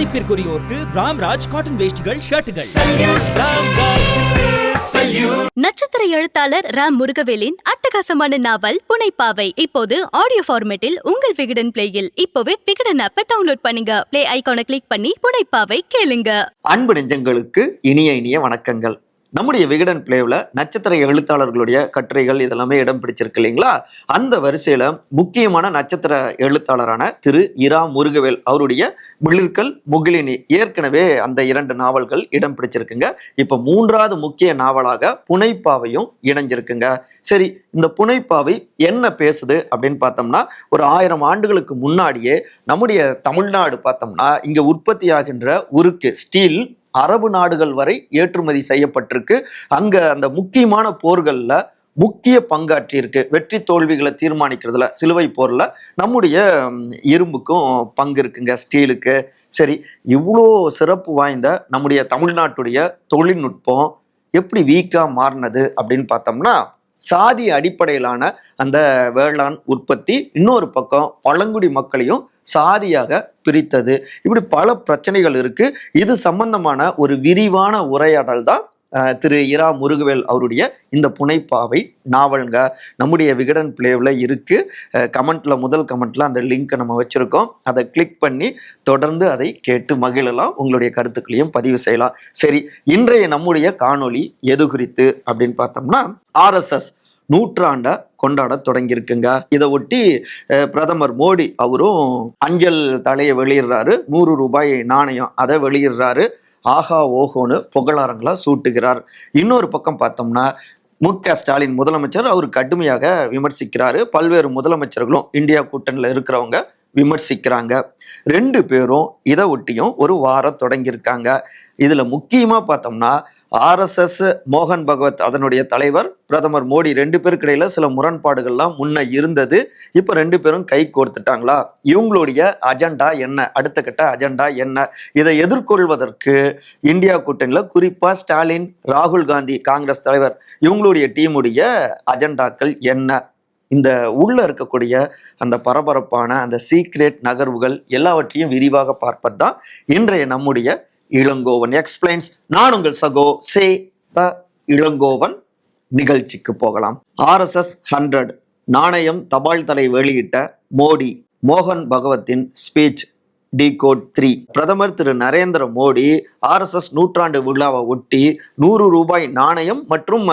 மதிப்பிற்குரியோருக்கு Ramraj cotton வேஷ்டிகள் ஷர்ட்டுகள். நட்சத்திர எழுத்தாளர் ராம் முருகவேலின் அட்டகாசமான நாவல் புனைப்பாவை இப்போது ஆடியோ ஃபார்மேட்டில் உங்கள் விகடன் பிளேயில் இப்போவே விகடன் ஆப்பை டவுன்லோட் பண்ணுங்க. பிளே ஐகானை கிளிக் பண்ணி புனைப்பாவை கேளுங்க. அன்பு நெஞ்சங்களுக்கு இனிய இனிய வணக்கங்கள். நம்முடைய விகடன் பிளேவில் நட்சத்திர எழுத்தாளர்களுடைய கட்டுரைகள் இதெல்லாமே இடம் பிடிச்சிருக்கு இல்லைங்களா? அந்த வரிசையில் முக்கியமான நட்சத்திர எழுத்தாளரான திரு இரா முருகவேல் அவருடைய மிளிர்கள் முகிலினி ஏற்கனவே அந்த இரண்டு நாவல்கள் இடம் பிடிச்சிருக்குங்க. இப்போ மூன்றாவது முக்கிய நாவலாக புனைப்பாவையும் இணைஞ்சிருக்குங்க. சரி இந்த புனைப்பாவை என்ன பேசுது அப்படின்னு பார்த்தோம்னா ஒரு ஆயிரம் ஆண்டுகளுக்கு முன்னாடியே நம்முடைய தமிழ்நாடு பார்த்தோம்னா இங்கே உற்பத்தியாகின்ற உருக்கு ஸ்டீல் அரபு நாடுகள் வரை ஏற்றுமதி செய்யப்பட்டிருக்கு. அங்க அந்த முக்கியமான போர்களில் முக்கிய பங்காற்றி இருக்கு வெற்றி தோல்விகளை தீர்மானிக்கிறதுல சிலுவை போரில் நம்முடைய இரும்புக்கும் பங்கு இருக்குங்க. ஸ்டீலுக்கு. சரி இவ்வளோ சிறப்பு வாய்ந்த நம்முடைய தமிழ்நாட்டுடைய தொழில்நுட்பம் எப்படி வீக்காக மாறினது அப்படின்னு பார்த்தோம்னா சாதி அடிப்படையிலான அந்த வேளாண் உற்பத்தி இன்னொரு பக்கம் பழங்குடி மக்களையும் சாதியாக பிரித்தது. இப்படி பல பிரச்சனைகள் இருக்கு. இது சம்பந்தமான ஒரு விரிவான உரையாடல் தான் திரு இரா முருகவேல் அவருடைய இந்த புனைப்பாவை நாவலுங்க நம்முடைய விகடன் பிளேவில் இருக்குது கமெண்ட்டில் முதல் கமெண்ட்டில் அந்த லிங்க்கை நம்ம வச்சுருக்கோம். அதை கிளிக் பண்ணி தொடர்ந்து அதை கேட்டு மகிழலாம். உங்களுடைய கருத்துக்களையும் பதிவு செய்யலாம். சரி இன்றைய நம்முடைய காணொளி எது குறித்து அப்படின்னு பார்த்தோம்னா ஆர்எஸ்எஸ் நூற்றாண்டை கொண்டாட தொடங்கியிருக்குங்க. இதை ஒட்டி பிரதமர் மோடி அவரும் அஞ்சல் தலையை வெளியிடுறாரு. நூறு ரூபாய் நாணயம் அதை வெளியிடுறாரு. ஆஹா ஓஹோன்னு புகழாரங்களா சூட்டுகிறார். இன்னொரு பக்கம் பார்த்தோம்னா மு க ஸ்டாலின் முதலமைச்சர் அவர் கடுமையாக விமர்சிக்கிறாரு. பல்வேறு முதலமைச்சர்களும் இந்தியா கூட்டணியில் இருக்கிறவங்க விமர்சிக்கிறாங்க. ரெண்டு பேரும் இதை ஒட்டியும் ஒரு வாரம் தொடங்கியிருக்காங்க. இதில் முக்கியமாக பார்த்தோம்னா ஆர்எஸ்எஸ் மோகன் பகவத் அதனுடைய தலைவர் பிரதமர் மோடி ரெண்டு பேருக்கு இடையில சில முரண்பாடுகள்லாம் முன்ன இருந்தது. இப்போ ரெண்டு பேரும் கை கோர்த்துட்டாங்களா? இவங்களுடைய அஜெண்டா என்ன? அடுத்த கட்ட அஜெண்டா என்ன? இதை எதிர்கொள்வதற்கு இந்தியா கூட்டணியில் குறிப்பாக ஸ்டாலின் ராகுல் காந்தி காங்கிரஸ் தலைவர் இவங்களுடைய டீமுடைய அஜெண்டாக்கள் என்ன? இந்த உள்ளே இருக்கக்கூடிய அந்த பரபரப்பான அந்த சீக்ரெட் நகர்வுகள் எல்லாவற்றையும் விரிவாக பார்ப்பது தான் இன்றைய நம்முடைய இளங்கோவன். எக்ஸ்பிளைன்ஸ் நான் உங்கள் சகோ சே த இளங்கோவன் நிகழ்ச்சிக்கு போகலாம். ஆர்எஸ்எஸ் ஹண்ட்ரட் நாணயம் தபால் தலை வெளியிட்ட மோடி மோகன் பகவத்தின் ஸ்பீச் டி கோட் த்ரீ பிரதமர் திரு நரேந்திர மோடி ஆர்எஸ்எஸ் நூற்றாண்டு விழாவை ஒட்டி நூறு ரூபாய் நாணயம் மற்றும்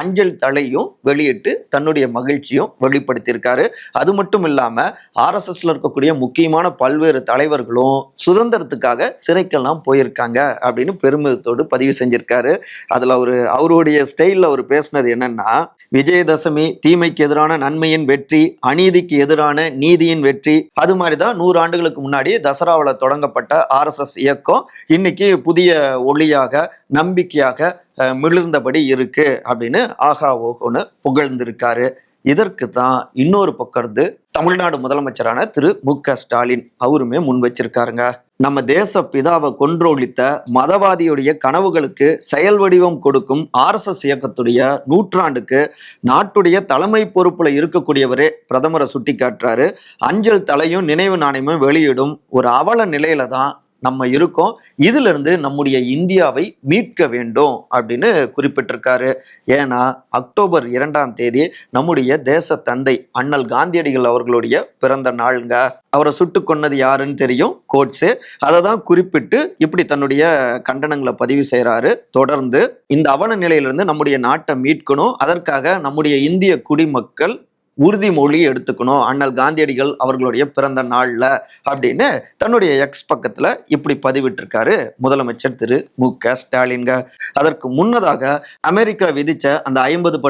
அஞ்சல் தலையும் வெளியிட்டு தன்னுடைய மகிழ்ச்சியும் வெளிப்படுத்தியிருக்காரு. அது மட்டும் இல்லாமல் ஆர்எஸ்எஸ்ல இருக்கக்கூடிய முக்கியமான பல்வேறு தலைவர்களும் சுதந்திரத்துக்காக சிறைக்கெல்லாம் போயிருக்காங்க அப்படின்னு பெருமிதத்தோடு பதிவு செஞ்சிருக்காரு. அதில் அவர் அவருடைய ஸ்டைலில் அவர் பேசினது என்னன்னா விஜயதசமி தீமைக்கு எதிரான நன்மையின் வெற்றி அநீதிக்கு எதிரான நீதியின் வெற்றி அது மாதிரி தான் நூறு ஆண்டுகளுக்கு முன்னாடி தசராவில் தொடங்கப்பட்ட ஆர்எஸ்எஸ் இயக்கம் இன்னைக்கு புதிய ஒளியாக நம்பிக்கையாக அஹ், மிளிர்ந்தபடி இருக்கு அப்படின்னு ஆகா ஓகோன்னு புகழ்ந்திருக்காரு. இதற்கு தான் இன்னொரு பக்கம் இருந்து தமிழ்நாடு முதலமைச்சரான திரு மு க ஸ்டாலின் அவருமே முன் வச்சிருக்காருங்க. நம்ம தேச பிதாவை கொன்றொழித்த மதவாதியுடைய கனவுகளுக்கு செயல் வடிவம் கொடுக்கும் ஆர்எஸ்எஸ் இயக்கத்துடைய நூற்றாண்டுக்கு நாட்டுடைய தலைமை பொறுப்புல இருக்கக்கூடியவரே பிரதமரை சுட்டி காட்டுறாரு அஞ்சல் தலையும் நினைவு நாணயமும் வெளியிடும் ஒரு அவல நிலையில தான் நம்ம இருக்கோம். இதுல இருந்து நம்முடைய இந்தியாவை மீட்க வேண்டும் அப்படின்னு குறிப்பிட்டிருக்காரு. ஏன்னா அக்டோபர் இரண்டாம் தேதி நம்முடைய தேச தந்தை அண்ணல் காந்தியடிகள் அவர்களுடைய பிறந்த நாளுங்க. அவரை சுட்டு கொன்னது யாருன்னு தெரியும்? கோட்ஸு. அதை தான் குறிப்பிட்டு இப்படி தன்னுடைய கண்டனங்களை பதிவு செய்கிறாரு தொடர்ந்து இந்த அவன நிலையிலிருந்து நம்முடைய நாட்டை மீட்கணும். அதற்காக நம்முடைய இந்திய குடிமக்கள் உறுதிமொழி எடுத்துக்கணும். அண்ணல் காந்தியடிகள் அவர்களுடைய பிறந்த நாளில் அப்படின்னு தன்னுடைய எக்ஸ் பக்கத்தில் இப்படி பதிவிட்டிருக்காரு முதலமைச்சர் திரு மு க ஸ்டாலின்க. அதற்கு முன்னதாக அமெரிக்கா விதித்த அந்த ஐம்பது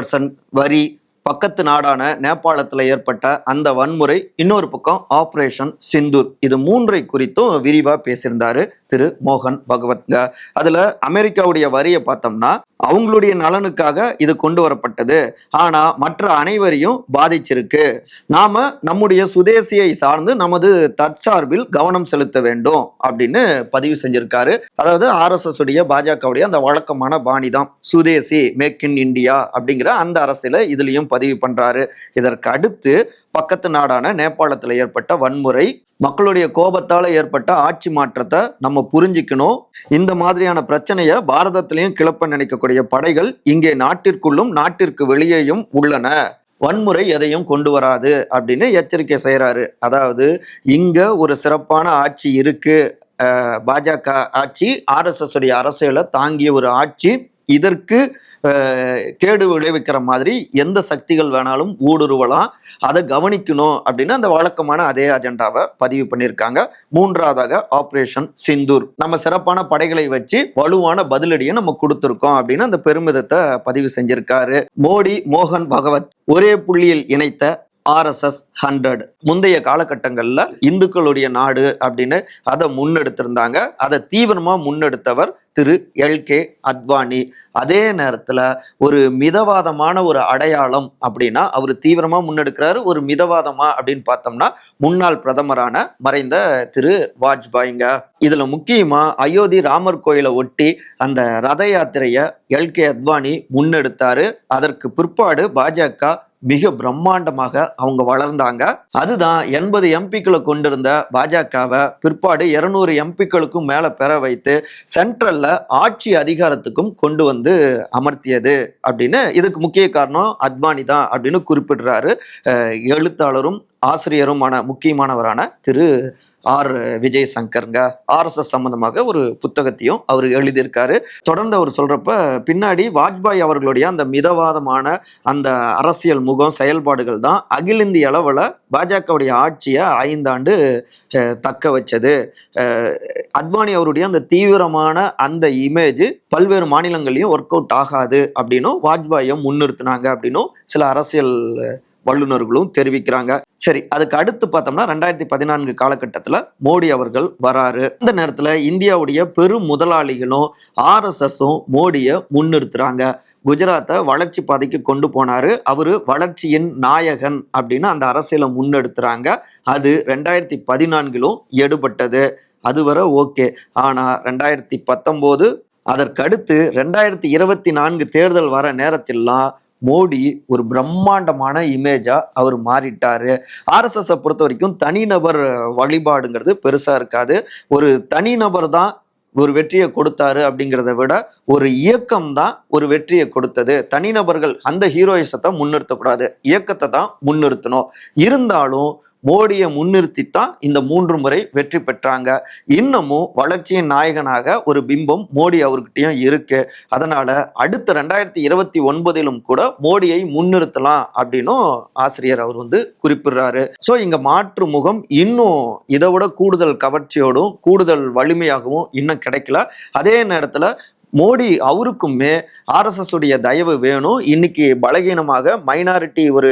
வரி பக்கத்து நாடான நேபாளத்தில் ஏற்பட்ட அந்த வன்முறை இன்னொரு பக்கம் ஆப்ரேஷன் சிந்தூர். இது மூன்றை குறித்தும் விரிவாக பேசியிருந்தாரு திரு மோகன் பகவத்க அதுல அமெரிக்காவுடைய வரியை பார்த்தோம்னா அவங்களுடைய நலனுக்காக இது கொண்டு வரப்பட்டது. ஆனா மற்ற அனைவரையும் பாதிச்சிருக்கு. நாம நம்முடைய சுதேசியை சார்ந்து நமது தற்சார்பில் கவனம் செலுத்த வேண்டும் அப்படின்னு பதிவு செஞ்சிருக்காரு. அதாவது ஆர்எஸ்எஸ் உடைய பாஜகவுடைய அந்த வழக்கமான பாணி தான். சுதேசி மேக் இன் இந்தியா அப்படிங்கிற அந்த அரசியல இதுலயும் பதிவு பண்றாரு. இதற்கு அடுத்து பக்கத்து நாடான நேபாளத்தில் ஏற்பட்ட வன்முறை மக்களுடைய கோபத்தால் ஏற்பட்ட ஆட்சி மாற்றத்தை நம்ம புரிஞ்சுக்கணும். இந்த மாதிரியான பிரச்சனையை பாரதத்திலையும் கிளப்ப நினைக்கக்கூடிய படைகள் இங்கே நாட்டிற்குள்ளும் நாட்டிற்கு வெளியேயும் உள்ளன. வன்முறை எதையும் கொண்டு வராது அப்படின்னு எச்சரிக்கை செய்கிறாரு அதாவது இங்கே ஒரு சிறப்பான ஆட்சி இருக்குது பாஜக ஆட்சி ஆர்எஸ்எஸ் உடைய அரசியலை தாங்கிய ஒரு ஆட்சி. இதற்கு கேடு விளைவிக்கிற மாதிரி எந்த சக்திகள் வேணாலும் ஊடுருவலாம். அதை கவனிக்கணும் அப்படின்னு அந்த வழக்கமான அதே அஜெண்டாவை பதிவு பண்ணியிருக்காங்க. மூன்றாவதாக ஆப்ரேஷன் சிந்தூர் நம்ம சிறப்பான படைகளை வச்சு வலுவான பதிலடியை நம்ம கொடுத்துருக்கோம் அப்படின்னு அந்த பெருமிதத்தை பதிவு செஞ்சிருக்காரு. மோடி மோகன் பகவத் ஒரே புள்ளியில் இணைத்த ஆர்எஸ்எஸ் ஹண்ட்ரட் முந்தைய காலகட்டங்களில் இந்துக்களுடைய நாடு அப்படின்னு அதை முன்னெடுத்திருந்தாங்க. அதை தீவிரமாக முன்னெடுத்தவர் திரு எல் கே அத்வானி. அதே நேரத்தில் ஒரு மிதவாதமான ஒரு அடையாளம் அப்படின்னா அவர் தீவிரமாக முன்னெடுக்கிறாரு. ஒரு மிதவாதமா அப்படின்னு பார்த்தோம்னா முன்னாள் பிரதமரான மறைந்த திரு வாஜ்பாய்ங்க. இதில் முக்கியமாக அயோத்தி ராமர் கோயிலை ஒட்டி அந்த ரத யாத்திரையை எல் கே அத்வானி முன்னெடுத்தாரு. அதற்கு பிற்பாடு பாஜக மிக பிரம்மாண்டமாக அவங்க வளர்ந்தாங்க. அதுதான் எண்பது எம்பிக்களை கொண்டிருந்த பாஜகவை பிற்பாடு இருநூறு எம்பிக்களுக்கும் மேல பெற வைத்து சென்ட்ரல்ல ஆட்சி அதிகாரத்துக்கும் கொண்டு வந்து அமர்த்தியது அப்படின்னு இதுக்கு முக்கிய காரணம் அத்வானி தான் அப்படின்னு குறிப்பிடுறாரு. எழுத்தாளரும் ஆசிரியருமான முக்கியமானவரான திரு ஆர் விஜய் சங்கருங்க ஆர்எஸ்எஸ் சம்பந்தமாக ஒரு புத்தகத்தையும் அவர் எழுதியிருக்காரு. தொடர்ந்து அவர் சொல்றப்ப பின்னாடி வாஜ்பாய் அவர்களுடைய அந்த மிதவாதமான அந்த அரசியல் முகம் செயல்பாடுகள் தான் அகில இந்திய அளவில் பாஜகவுடைய ஆட்சியை ஐந்தாண்டு தக்க வச்சது. அத்வானி அவருடைய அந்த தீவிரமான அந்த இமேஜ் பல்வேறு மாநிலங்களையும் ஒர்க் அவுட் ஆகாது அப்படின்னும் வாஜ்பாயை முன்னிறுத்தினாங்க அப்படின்னும் சில அரசியல் வல்லுநர்களும் தெரிவிக்கிறாங்க. சரி அதுக்கு அடுத்து பார்த்தோம்னா ரெண்டாயிரத்தி பதினான்கு காலகட்டத்தில் மோடி அவர்கள் வராரு. இந்த நேரத்தில் இந்தியாவுடைய பெரும் முதலாளிகளும் ஆர்எஸ்எஸும் மோடியை முன்னிறுத்துறாங்க. குஜராத்தை வளர்ச்சி பாதைக்கு கொண்டு போனாரு. அவர் வளர்ச்சியின் நாயகன் அப்படின்னு அந்த அரசியலை முன்னெடுத்துறாங்க. அது ரெண்டாயிரத்தி பதினான்கிலும் எடுபட்டது. அதுவரை ஓகே. ஆனால் ரெண்டாயிரத்தி பத்தொம்போது அதற்கடுத்து ரெண்டாயிரத்தி இருபத்தி நான்கு தேர்தல் வர நேரத்திலாம் மோடி ஒரு பிரம்மாண்டமான இமேஜா அவர் மாறிட்டாரு. ஆர்எஸ்எஸ் பொறுத்த வரைக்கும் தனிநபர் வழிபாடுங்கிறது பெருசா இருக்காது. ஒரு தனிநபர் தான் ஒரு வெற்றியை கொடுத்தாரு அப்படிங்கிறத விட ஒரு இயக்கம் தான் ஒரு வெற்றியை கொடுத்தது. தனிநபர்கள் அந்த ஹீரோயிசத்தை முன்னிறுத்தக்கூடாது. இயக்கத்தை தான் முன்னிறுத்தணும். இருந்தாலும் மோடியை முன்னிறுத்தி தான் இந்த மூன்று முறை வெற்றி பெற்றாங்க. இன்னமும் வளர்ச்சியின் நாயகனாக ஒரு பிம்பம் மோடி அவர்கிட்டயும் இருக்கு. அதனால அடுத்த ரெண்டாயிரத்தி இருபத்தி ஒன்பதிலும் கூட மோடியை முன்னிறுத்தலாம் அப்படின்னும் ஆசிரியர் அவர் வந்து குறிப்பிடுறாரு. ஸோ இங்க மாற்று முகம் இன்னும் இதை விட கூடுதல் கவர்ச்சியோடும் கூடுதல் வலிமையாகவும் இன்னும் கிடைக்கல. அதே நேரத்துல மோடி அவருக்குமே ஆர்எஸ்எஸ் உடைய தயவு வேணும். இன்னைக்கு பலகீனமாக மைனாரிட்டி ஒரு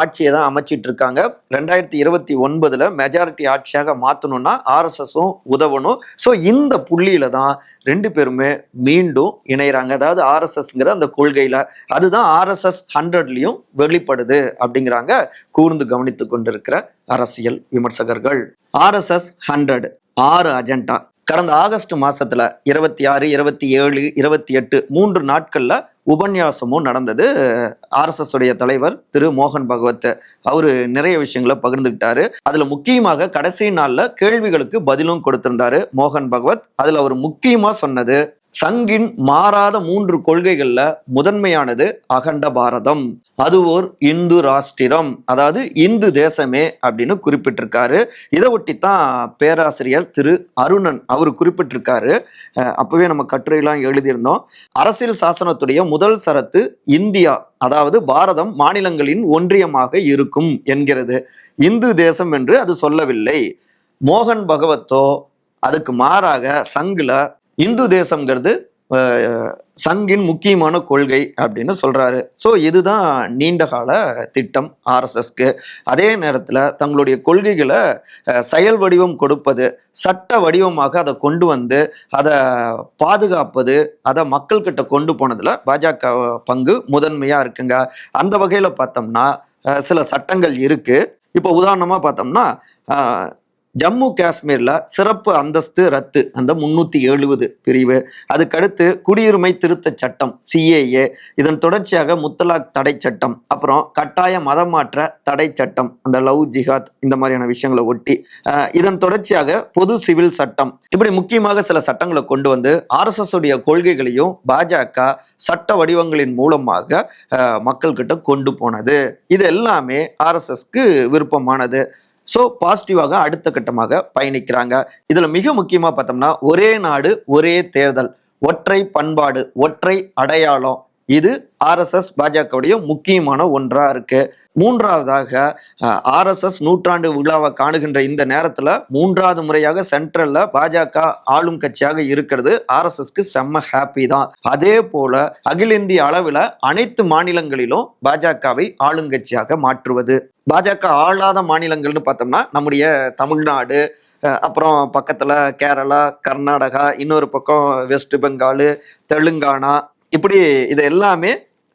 ஆட்சியை தான் அமைச்சிட்டு இருக்காங்க ரெண்டாயிரத்தி இருபத்தி ஒன்பதுல மெஜாரிட்டி ஆட்சியாக மாற்றணும்னா ஆர்எஸ்எஸும் உதவணும். ஸோ இந்த புள்ளியில தான் ரெண்டு பேருமே மீண்டும் இணைகிறாங்க அதாவது ஆர்எஸ்எஸ்ங்கிற அந்த கொள்கையில அதுதான் ஆர்எஸ்எஸ் ஹண்ட்ரட்லையும் வெளிப்படுது அப்படிங்கிறாங்க கூர்ந்து கவனித்து கொண்டிருக்கிற அரசியல் விமர்சகர்கள். ஆர்எஸ்எஸ் ஹண்ட்ரட் ஆறு அஜெண்டா. கடந்த ஆகஸ்ட் மாசத்துல இருபத்தி ஆறு இருபத்தி ஏழு இருபத்தி எட்டு மூன்று நாட்கள்ல உபன்யாசமும் நடந்தது. ஆர்எஸ்எஸ் உடைய தலைவர் திரு மோகன் பகவத் அவரு நிறைய விஷயங்களை பகிர்ந்துக்கிட்டாரு. அதுல முக்கியமாக கடைசி நாள்ல கேள்விகளுக்கு பதிலும் கொடுத்திருந்தாரு மோகன் பகவத். அதுல அவர் முக்கியமா சொன்னது சங்கின் மாறாத மூன்று கொள்கைகள்ல முதன்மையானது அகண்ட பாரதம். அது ஓர் இந்து ராஷ்டிரம். அதாவது இந்து தேசமே அப்படின்னு குறிப்பிட்டிருக்காரு. இதை ஒட்டித்தான் பேராசிரியர் திரு அருணன் அவர் குறிப்பிட்டிருக்காரு. அப்பவே நம்ம கட்டுரையெல்லாம் எழுதியிருந்தோம். அரசியல் சாசனத்துடைய முதல் சரத்து இந்தியா அதாவது பாரதம் மாநிலங்களின் ஒன்றியமாக இருக்கும் என்கிறது. இந்து தேசம் என்று அது சொல்லவில்லை. மோகன் பகவத்தோ அதுக்கு மாறாக சங்குல இந்து தேசம்ங்கிறது சங்கின் முக்கியமான கொள்கை அப்படின்னு சொல்கிறாரு ஸோ இதுதான் நீண்ட கால திட்டம் ஆர்எஸ்எஸ்க்கு. அதே நேரத்தில் தங்களுடைய கொள்கைகளை செயல் வடிவம் கொடுப்பது சட்ட வடிவமாக அதை கொண்டு வந்து அதை பாதுகாப்பது அதை மக்கள்கிட்ட கொண்டு போனதில் பாஜக பங்கு முதன்மையாக இருக்குங்க. அந்த வகையில் பார்த்தோம்னா சில சட்டங்கள் இருக்குது இப்போ உதாரணமாக பார்த்தோம்னா ஜம்மு காஷ்மீரில் சிறப்பு அந்தஸ்து ரத்து அந்த முன்னூத்தி எழுபது பிரிவு. அதுக்கடுத்து குடியுரிமை திருத்த சட்டம் சிஏஏ இதன் தொடர்ச்சியாக முத்தலாக் தடை சட்டம் அப்புறம் கட்டாய மதம் மாற்ற தடை சட்டம் அந்த லவ் ஜிஹாத் இந்த மாதிரியான விஷயங்களை ஒட்டி. அஹ், இதன் தொடர்ச்சியாக பொது சிவில் சட்டம். இப்படி முக்கியமாக சில சட்டங்களை கொண்டு வந்து ஆர்எஸ்எஸ் உடைய கொள்கைகளையும் பாஜக சட்ட வடிவங்களின் மூலமாக மக்கள்கிட்ட கொண்டு போனது. இது எல்லாமே ஆர்எஸ்எஸ்க்கு விருப்பமானது. ஸோ பாசிட்டிவாக அடுத்த கட்டமாக பயணிக்கிறாங்க. இதில் மிக முக்கியமாக பார்த்தோம்னா ஒரே நாடு ஒரே தேர்தல் ஒற்றை பண்பாடு ஒற்றை அடையாளம். இது ஆர்எஸ்எஸ் பாஜகவுடைய முக்கியமான ஒன்றாக இருக்கு. மூன்றாவதாக ஆர்எஸ்எஸ் நூற்றாண்டு விழாவை காணுகின்ற இந்த நேரத்தில் மூன்றாவது முறையாக சென்ட்ரலில் பாஜக ஆளும் கட்சியாக இருக்கிறது ஆர்எஸ்எஸ்க்கு செம்ம ஹாப்பி தான். அதே போல அகில இந்திய அளவில் அனைத்து மாநிலங்களிலும் பாஜகவை ஆளுங்கட்சியாக மாற்றுவது. பாஜக ஆளாத மாநிலங்கள்னு பார்த்தோம்னா நம்முடைய தமிழ்நாடு அப்புறம் பக்கத்தில் கேரளா கர்நாடகா இன்னொரு பக்கம் வெஸ்ட் பெங்கால் தெலுங்கானா இப்படி இது எல்லாமே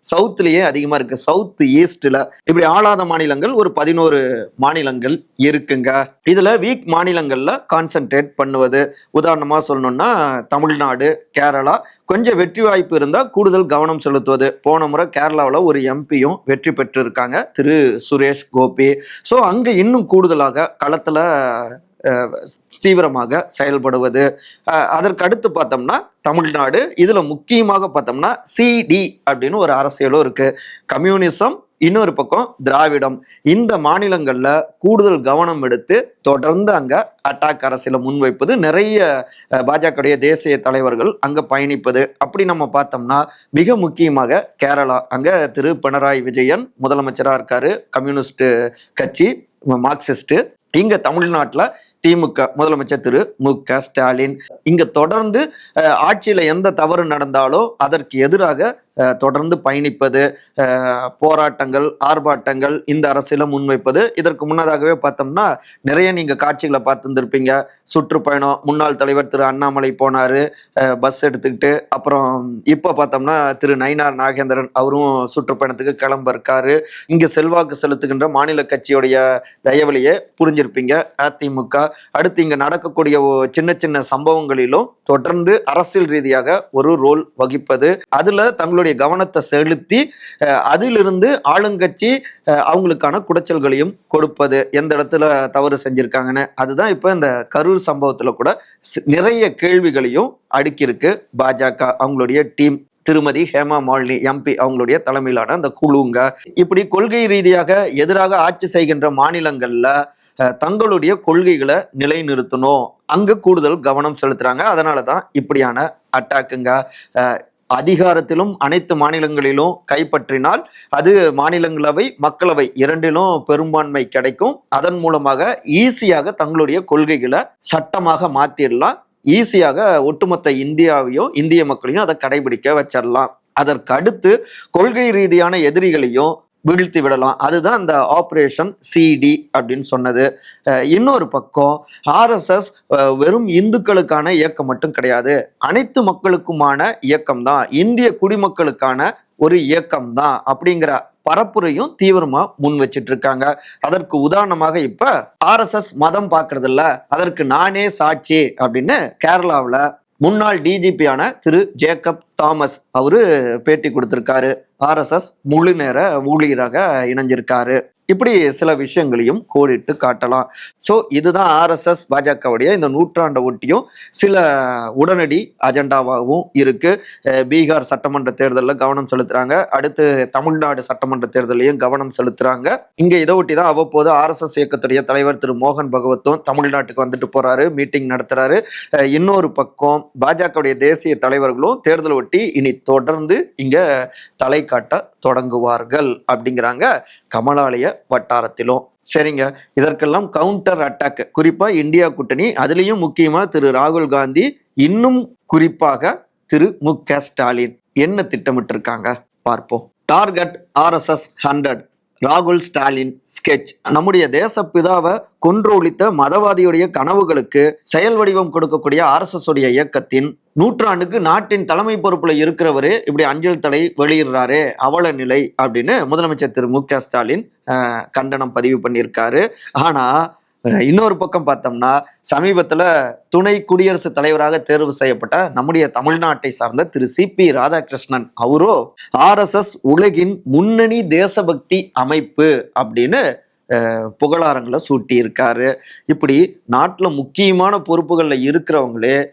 சவுத்துலேயே அதிகமாக இருக்கு. சவுத் ஈஸ்டில் இப்படி ஆளாத மாநிலங்கள் ஒரு பதினோரு மாநிலங்கள் இருக்குங்க. இதில் வீக் மாநிலங்களில் கான்சென்ட்ரேட் பண்ணுவது. உதாரணமாக சொல்லணும்னா தமிழ்நாடு கேரளா கொஞ்சம் வெற்றி வாய்ப்பு இருந்தால் கூடுதல் கவனம் செலுத்துவது. போன முறை கேரளாவில் ஒரு எம்பியும் வெற்றி பெற்றிருக்காங்க திரு சுரேஷ் கோபி. ஸோ அங்கே இன்னும் கூடுதலாக களத்தில் தீவிரமாக செயல்படுவது. அதற்கடுத்து அதற்கு அடுத்து பார்த்தோம்னா தமிழ்நாடு. இதில் முக்கியமாக பார்த்தோம்னா சிடி அப்படின்னு ஒரு அரசியலும் இருக்குது கம்யூனிசம் இன்னொரு பக்கம் திராவிடம். இந்த மாநிலங்களில் கூடுதல் கவனம் எடுத்து தொடர்ந்து அங்கே அட்டாக் அரசியலை முன்வைப்பது. நிறைய பாஜகடைய பாஜகவுடைய தேசிய தலைவர்கள் அங்கே பயணிப்பது. அப்படி நம்ம பார்த்தோம்னா மிக முக்கியமாக கேரளா. அங்கே திரு பினராயி விஜயன் முதலமைச்சராக இருக்காரு. கம்யூனிஸ்ட் கட்சி மார்க்சிஸ்ட் இங்கே தமிழ்நாட்டில் திமுக முதலமைச்சர் திரு மு க ஸ்டாலின். இங்க தொடர்ந்து ஆட்சியில எந்த தவறு நடந்தாலோ அதற்கு எதிராக தொடர்ந்து பயணிப்பது போராட்டங்கள் ஆர்ப்பாட்டங்கள் இந்த அரசியல முன்வைப்பது. இதற்கு முன்னதாகவே பார்த்தோம்னா நிறைய நீங்க காட்சிகளை பார்த்துருந்துருப்பீங்க. சுற்றுப்பயணம் முன்னாள் தலைவர் திரு அண்ணாமலை போனாரு பஸ் எடுத்துக்கிட்டு. அப்புறம் இப்போ பார்த்தோம்னா திரு நயினார் நாகேந்திரன் அவரும் சுற்றுப்பயணத்துக்கு கிளம்ப இருக்காரு. இங்க செல்வாக்கு செலுத்துகின்ற மாநில கட்சியுடைய தயவழியே புரிஞ்சிருப்பீங்க. அதிமுக அடுத்து இங்க நடக்கக்கூடிய சின்ன சின்ன சம்பவங்களிலும் தொடர்ந்து அரசியல் ரீதியாக ஒரு ரோல் வகிப்பது. அதுல தங்களுடைய கவனத்தை செலுத்தி அஹ், அதிலிருந்து ஆளுங்கட்சி அஹ், அவங்களுக்கான குடைச்சல்களையும் கொடுப்பது எந்த இடத்துல தவறு செஞ்சிருக்காங்கன்னு. அதுதான் இப்ப இந்த கரூர் சம்பவத்துல கூட நிறைய கேள்விகளையும் அடுக்கியிருக்கு பாஜக அவங்களுடைய டீம். திருமதி ஹேமா மாலினி எம்பி அவங்களுடைய தலைமையிலான அந்த குழுங்க. இப்படி கொள்கை ரீதியாக எதிராக ஆட்சி செய்கின்ற மாநிலங்கள்ல தங்களுடைய கொள்கைகளை நிலைநிறுத்தணும். அங்கு கூடுதல் கவனம் செலுத்துறாங்க. அதனால தான் இப்படியான அட்டாக்குங்க. அதிகாரத்திலும் அனைத்து மாநிலங்களிலும் கைப்பற்றினால் அது மாநிலங்களவை மக்களவை இரண்டிலும் பெரும்பான்மை கிடைக்கும். அதன் மூலமாக ஈஸியாக தங்களுடைய கொள்கைகளை சட்டமாக மாத்திடலாம் ஈஸியாக ஒட்டுமொத்த இந்தியாவையும் இந்திய மக்களையும் அதை கடைபிடிக்க வச்சிடலாம். அதற்கு அடுத்து கொள்கை ரீதியான எதிரிகளையும் வீழ்த்தி விடலாம். அதுதான் அந்த ஆப்ரேஷன் சிடி அப்படின்னு சொன்னது. இன்னொரு பக்கம் ஆர்எஸ்எஸ் வெறும் இந்துக்களுக்கான இயக்கம் மட்டும் கிடையாது. அனைத்து மக்களுக்குமான இயக்கம் தான் இந்திய குடிமக்களுக்கான ஒரு இயக்கம் தான் அப்படிங்கிற பரப்புரையும் தீவிரமா முன் வச்சிட்டு இருக்காங்க அதற்கு உதாரணமாக இப்ப ஆர்எஸ்எஸ் மதம் பார்க்கறது இல்ல அதற்கு நானே சாட்சி அப்படின்னு கேரளாவுல முன்னாள் டிஜிபியான திரு ஜேக்கப் தாமஸ் அவரு பேட்டி கொடுத்திருக்காரு. ஆர்எஸ்எஸ் முழு நேர ஊழியராக இணைஞ்சிருக்காரு. இப்படி சில விஷயங்களையும் கோடிட்டு காட்டலாம். ஸோ இதுதான் ஆர்எஸ்எஸ் பாஜகவுடைய இந்த நூற்றாண்டை ஒட்டியும் சில உடனடி அஜெண்டாவாகவும் இருக்கு. பீகார் சட்டமன்ற தேர்தலில் கவனம் செலுத்துறாங்க. அடுத்து தமிழ்நாடு சட்டமன்ற தேர்தலையும் கவனம் செலுத்துறாங்க. இங்க இதை ஒட்டி தான் அவ்வப்போது ஆர்எஸ்எஸ் இயக்கத்துடைய தலைவர் திரு மோகன் பகவத்தும் தமிழ்நாட்டுக்கு வந்துட்டு போறாரு மீட்டிங் நடத்துறாரு. இன்னொரு பக்கம் பாஜகவுடைய தேசிய தலைவர்களும் தேர்தல் ஒட்டி இனி தொடர்ந்து இங்க தலை காட்ட தொடங்குவார்கள் அப்படிங்கிறாங்க கமலாலய வட்டாரத்திலும். சரிங்க. இதற்கெல்லாம் கவுண்டர் அட்டாக் குறிப்பா இந்தியா கூட்டணி அதுலயும் முக்கியமா திரு ராகுல் காந்தி இன்னும் குறிப்பாக திரு மு க ஸ்டாலின். என்ன திட்டமிட்டிருக்காங்க? பார்ப்போம். டார்கெட் ஆர்எஸ்எஸ் ஹண்ட்ரட் ராகுல் ஸ்டாலின் ஸ்கெட்ச் நம்முடைய தேசப்பிதாவை கொன்றொழித்த மதவாதியுடைய கனவுகளுக்கு செயல் வடிவம் கொடுக்கக்கூடிய ஆர்எஸ்எஸ் உடைய இயக்கத்தின் நூற்றாண்டுக்கு நாட்டின் தலைமை பொறுப்புல இருக்கிறவரு இப்படி அஞ்சல் தலை வெளியிடுறாரு. அவல நிலை அப்படின்னு முதலமைச்சர் திரு மு க ஸ்டாலின் கண்டனம் பதிவு பண்ணியிருக்காரு. ஆனா இன்னொரு பக்கம் பார்த்தோம்னா சமீபத்தில் துணை குடியரசுத் தலைவராக தேர்வு செய்யப்பட்ட நம்முடைய தமிழ்நாட்டை சார்ந்த திரு சி பி ராதாகிருஷ்ணன் அவரோ ஆர்எஸ்எஸ் உலகின் முன்னணி தேசபக்தி அமைப்பு அப்படின்னு புகழாரங்களை சூட்டியிருக்காரு. இப்படி நாட்டில் முக்கியமான பொறுப்புகளில் இருக்கிறவங்களே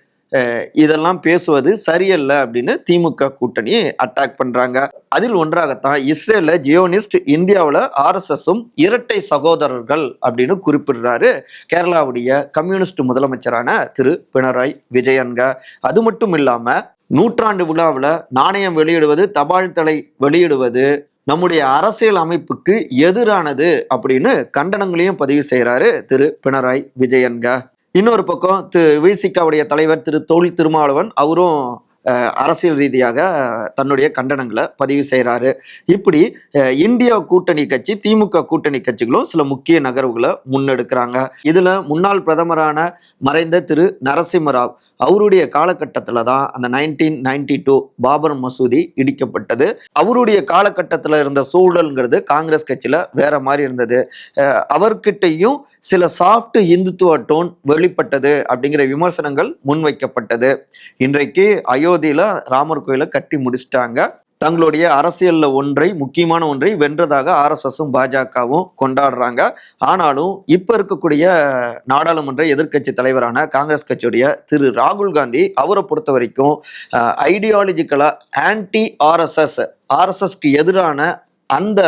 இதெல்லாம் பேசுவது சரியல்ல அப்படின்னு திமுக கூட்டணி அட்டாக் பண்றாங்க. அதில் ஒன்றாகத்தான் இஸ்ரேல ஜியோனிஸ்ட் இந்தியாவில் ஆர்எஸ்எஸும் இரட்டை சகோதரர்கள் அப்படின்னு குறிப்பிடுறாரு கேரளாவுடைய கம்யூனிஸ்ட் முதலமைச்சரான திரு பினராய் விஜயன்க. அது மட்டும் இல்லாம நூற்றாண்டு விழாவில் நாணயம் வெளியிடுவது தபால் தலை வெளியிடுவது நம்முடைய அரசியல் அமைப்புக்கு எதிரானது அப்படின்னு கண்டனங்களையும் பதிவு செய்கிறாரு திரு பினராய் விஜயன்க. இன்னொரு பக்கம் திரு விசிகாவுடைய தலைவர் திரு தொழில் திருமாவளவன் அவரும் அரசியல் ரீதியாக தன்னுடைய கண்டனங்களை பதிவு செய்கிறாரு இப்படி இந்தியா கூட்டணி கட்சி திமுக கூட்டணி கட்சிகளும் சில முக்கிய நகர்வுகளை முன்னெடுக்கிறாங்க. இதில் முன்னாள் பிரதமரான மறைந்த திரு நரசிம்மராவ் அவருடைய காலகட்டத்தில் தான் அந்த நைன்டீன் நைன்டி டூ பாபர் மசூதி இடிக்கப்பட்டது. அவருடைய காலகட்டத்தில் இருந்த சூழல்ங்கிறது காங்கிரஸ் கட்சியில் வேற மாதிரி இருந்தது. அவர்கிட்டையும் சில சாஃப்ட் இந்துத்துவ டோன் வெளிப்பட்டது அப்படிங்கிற விமர்சனங்கள் முன்வைக்கப்பட்டது. இன்றைக்கு அயோத்தியில ராமர் கோயிலை கட்டி முடிச்சிட்டாங்க. தங்களுடைய அரசியல்ல ஒன்றை முக்கியமான ஒன்றை வென்றதாக ஆர்எஸ்எஸும் பாஜகவும் கொண்டாடுறாங்க. ஆனாலும் இப்ப இருக்கக்கூடிய நாடாளுமன்ற எதிர்க்கட்சி தலைவரான காங்கிரஸ் கட்சியுடைய திரு ராகுல் காந்தி அவரை பொறுத்த வரைக்கும் ஐடியாலஜிக்கலா ஆன்டி ஆர்எஸ்எஸ் ஆர்எஸ்எஸ்க்கு எதிரான அந்த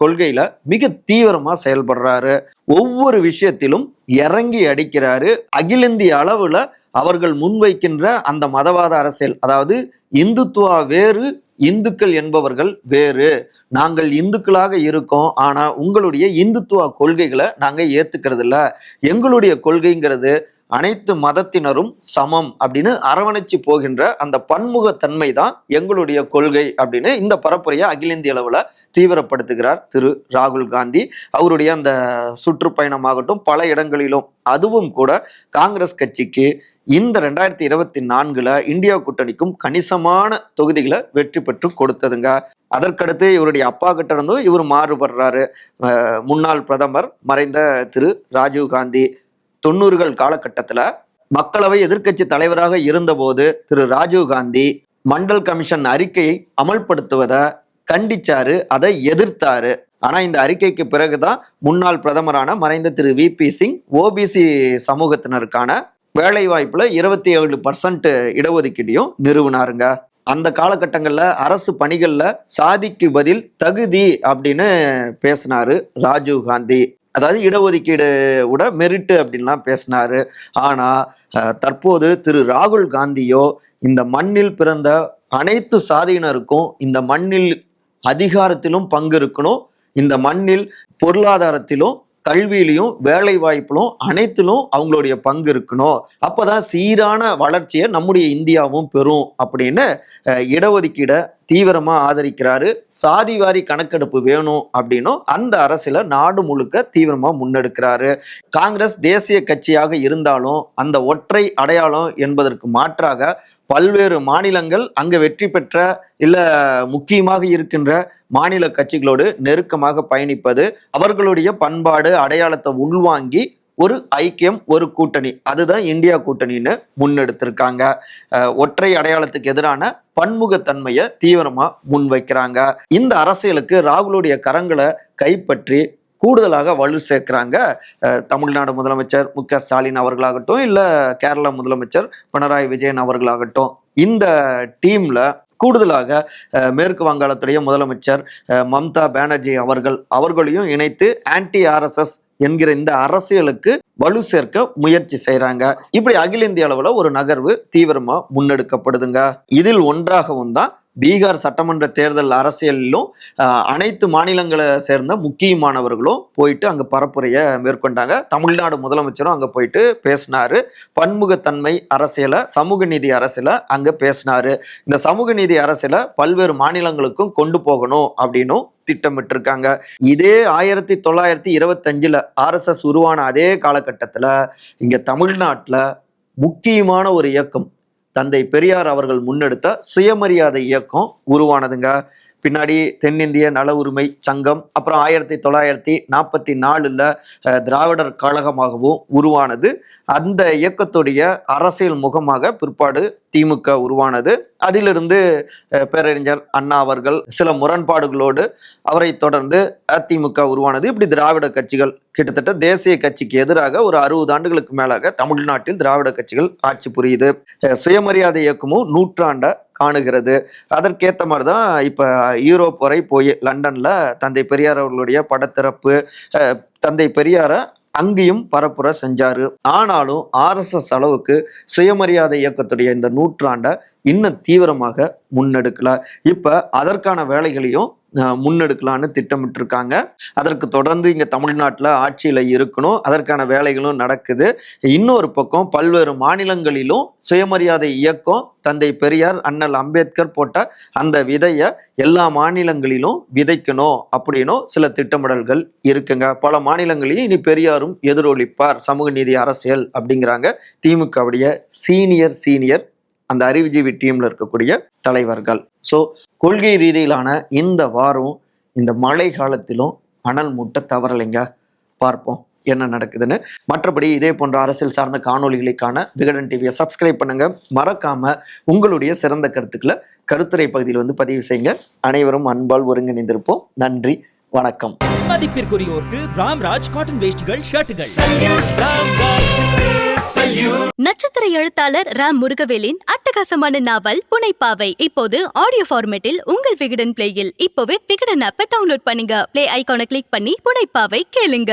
கொள்கையில மிக தீவிரமா செயல்படுறாரு. ஒவ்வொரு விஷயத்திலும் இறங்கி அடிக்கிறாரு. அகில இந்திய அளவுல அவர்கள் முன்வைக்கின்ற அந்த மதவாத அரசியல் அதாவது இந்துத்துவா வேறு இந்துக்கள் என்பவர்கள் வேறு. நாங்கள் இந்துக்களாக இருக்கோம் ஆனா உங்களுடைய இந்துத்துவ கொள்கைகளை நாங்க ஏத்துக்கிறது இல்லை எங்களுடைய கொள்கைங்கிறது அனைத்து மதத்தினரும் சமம் அப்படின்னு அரவணைச்சு போகின்ற அந்த பன்முகத்தன்மை தான் எங்களுடைய கொள்கை அப்படின்னு இந்த பரப்புரையை அகில இந்திய அளவில் தீவிரப்படுத்துகிறார் திரு ராகுல் காந்தி. அவருடைய அந்த சுற்றுப்பயணமாகட்டும் பல இடங்களிலும் அதுவும் கூட காங்கிரஸ் கட்சிக்கு இந்த ரெண்டாயிரத்தி இருபத்தி நான்குல இந்தியா கூட்டணிக்கும் கணிசமான தொகுதிகளை வெற்றி பெற்று கொடுத்ததுங்க. அதற்கடுத்து இவருடைய அப்பா கிட்ட இருந்தும் இவர் மாறுபடுறாரு. முன்னாள் பிரதமர் மறைந்த திரு ராஜீவ் காந்தி. தொண்ணூறுகள் காலகட்டத்தில் மக்களவை எதிர்க்கட்சி தலைவராக இருந்தபோது திரு ராஜீவ் காந்தி மண்டல் கமிஷன் அறிக்கையை அமல்படுத்துவதை கண்டிச்சாரு அதை எதிர்த்தாரு. ஆனா இந்த அறிக்கைக்கு பிறகுதான் முன்னாள் பிரதமரான மறைந்த Thiru V P Singh OBC சமூகத்தினருக்கான வேலை வாய்ப்புல இருபத்தி ஏழு பர்சன்ட் இடஒதுக்கீடையும் நிறுவினாருங்க. அந்த காலகட்டங்களில் அரசு பணிகளில் சாதிக்கு பதில் தகுதி அப்படின்னு பேசினாரு ராஜீவ் காந்தி. அதாவது இடஒதுக்கீடு விட மெரிட்டு அப்படின்லாம் பேசினாரு. ஆனால் தற்போது திரு ராகுல் காந்தியோ இந்த மண்ணில் பிறந்த அனைத்து சாதியினருக்கும் இந்த மண்ணில் அதிகாரத்திலும் பங்கு இருக்கணும். இந்த மண்ணில் பொருளாதாரத்திலும் கல்வியிலையும் வேலை வாய்ப்பிலும் அனைத்திலும் அவங்களுடைய பங்கு இருக்கணும். அப்போதான் சீரான வளர்ச்சியை நம்முடைய இந்தியாவும் பெறும் அப்படின்னு இடஒதுக்கீடை தீவிரமாக ஆதரிக்கிறாரு. சாதிவாரி கணக்கெடுப்பு வேணும் அப்படின்னும் அந்த அரசியல நாடு முழுக்க தீவிரமாக முன்னெடுக்கிறாரு. காங்கிரஸ் தேசிய கட்சியாக இருந்தாலும் அந்த ஒற்றை அடையாளம் என்பதற்கு மாற்றாக பல்வேறு மாநிலங்கள் அங்கே வெற்றி பெற்ற இல்லை முக்கியமாக இருக்கின்ற மாநில கட்சிகளோடு நெருக்கமாக பயணிப்பது அவர்களுடைய பண்பாடு அடையாளத்தை உள்வாங்கி ஒரு ஐக்கியம் ஒரு கூட்டணி. அதுதான் இந்தியா கூட்டணின்னு முன்னெடுத்திருக்காங்க. ஒற்றை அடையாளத்துக்கு எதிரான பன்முகத்தன்மையை தீவிரமா முன்வைக்கிறாங்க. இந்த அரசியலுக்கு ராகுலுடைய கரங்களை கைப்பற்றி கூடுதலாக வலு சேர்க்கிறாங்க தமிழ்நாடு முதலமைச்சர் மு க ஸ்டாலின் அவர்களாகட்டும் இல்ல கேரள முதலமைச்சர் பினராயி விஜயன் அவர்களாகட்டும். இந்த டீம்ல கூடுதலாக மேற்கு வங்காளத்துடைய முதலமைச்சர் மம்தா பானர்ஜி அவர்கள் அவர்களையும் இணைத்து ஆன்டி ஆர்எஸ்எஸ் என்கிற இந்த அரசியலுக்கு வலு சேர்க்க முயற்சி செய்யறாங்க இப்படி அகில இந்திய அளவுல ஒரு நகர்வு தீவிரமா முன்னெடுக்கப்படுதுங்க. இதில் ஒன்றாகவும் தான் பீகார் சட்டமன்ற தேர்தல் அரசியலிலும் அனைத்து மாநிலங்களை சேர்ந்த முக்கியமானவர்களும் போயிட்டு அங்கே பரப்புரையை மேற்கொண்டாங்க. தமிழ்நாடு முதலமைச்சரும் அங்கே போயிட்டு பேசினாரு. பன்முகத்தன்மை அரசியலை சமூக நீதி அரசியலை அங்கே பேசினாரு. இந்த சமூக நீதி அரசியலை பல்வேறு மாநிலங்களுக்கும் கொண்டு போகணும் அப்படின்னும் திட்டமிட்டிருக்காங்க. இதே ஆயிரத்தி தொள்ளாயிரத்தி இருபத்தஞ்சில் ஆர்எஸ்எஸ் உருவான அதே காலகட்டத்தில் இங்கே தமிழ்நாட்டில் முக்கியமான ஒரு இயக்கம் தந்தை பெரியார் அவர்கள் முன்னெடுத்த சுயமரியாதை இயக்கம் உருவானதுங்க. பின்னாடி தென்னிந்திய நல உரிமை சங்கம் அப்புறம் ஆயிரத்தி தொள்ளாயிரத்தி நாற்பத்தி நாலில் திராவிடர் கழகமாகவும் உருவானது. அந்த இயக்கத்துடைய அரசியல் முகமாக பிற்பாடு திமுக உருவானது. அதிலிருந்து பேரறிஞர் அண்ணா அவர்கள் சில முரண்பாடுகளோடு அவரை தொடர்ந்து அதிமுக உருவானது. இப்படி திராவிட கட்சிகள் கிட்டத்தட்ட தேசிய கட்சிக்கு எதிராக ஒரு அறுபது ஆண்டுகளுக்கு மேலாக தமிழ்நாட்டில் திராவிட கட்சிகள் ஆட்சி புரியுது. சுயமரியாதை இயக்கமும் நூற்றாண்ட காணுகிறது. அதற்கேற்ற மாதிரி தான் இப்போ யூரோப் வரை போய் லண்டனில் தந்தை பெரியார் அவர்களுடைய படத்திறப்பு தந்தை பெரியாரை அங்கேயும் பரப்புரை செஞ்சாரு. ஆனாலும் ஆர்எஸ்எஸ் அளவுக்கு சுயமரியாதை இயக்கத்துடைய இந்த நூற்றாண்டை இன்னும் தீவிரமாக முன்னெடுக்கலாம் இப்போ அதற்கான வேலைகளையும் முன்னெடுக்கலான்னு திட்டமிட்டிருக்காங்க. அதற்கு தொடர்ந்து இங்கே தமிழ்நாட்டில் ஆட்சியில் இருக்கணும். அதற்கான வேலைகளும் நடக்குது. இன்னொரு பக்கம் பல்வேறு மாநிலங்களிலும் சுயமரியாதை இயக்கம் தந்தை பெரியார் அண்ணல் அம்பேத்கர் போட்ட அந்த விதையை எல்லா மாநிலங்களிலும் விதைக்கணும் அப்படின்னும் சில திட்டமிடல்கள் இருக்குங்க. பல மாநிலங்களையும் இனி பெரியாரும் எதிரொலிப்பார். சமூக நீதி அரசியல் அப்படிங்கிறாங்க. திமுகவுடைய சீனியர் சீனியர் அந்த அறிவுஜீவி டீம்ல இருக்கக்கூடிய தலைவர்கள். ஸோ கொள்கை ரீதியிலான இந்த வாரம் இந்த மழை காலத்திலும் அனல் மூட்டை தவறலைங்க. பார்ப்போம் என்ன நடக்குதுன்னு. மற்றபடி இதே போன்ற அரசியல் சார்ந்த காணொலிகளுக்கான விகடன் டிவியை சப்ஸ்கிரைப் பண்ணுங்க. மறக்காம உங்களுடைய சிறந்த கருத்துக்களை கருத்துரை பகுதியில் வந்து பதிவு செய்யுங்க. அனைவரும் அன்பால் ஒருங்கிணைந்திருப்போம். நன்றி. வணக்கம். மதிப்பிற்குரியோருக்கு ராம்ராஜ் காட்டன் வேஷ்டிகள் ஷர்ட்டுகள். நட்சத்திர எழுத்தாளர் ராம் முருகவேலின் அட்டகாசமான நாவல் புனைப்பாவை இப்போது ஆடியோ ஃபார்மேட்டில் உங்கள் விகடன் பிளேயில் இப்போவே விகடன் ஆப்பை டவுன்லோட் பண்ணுங்க. பிளே ஐகானை கிளிக் பண்ணி புனைப்பாவை கேளுங்க.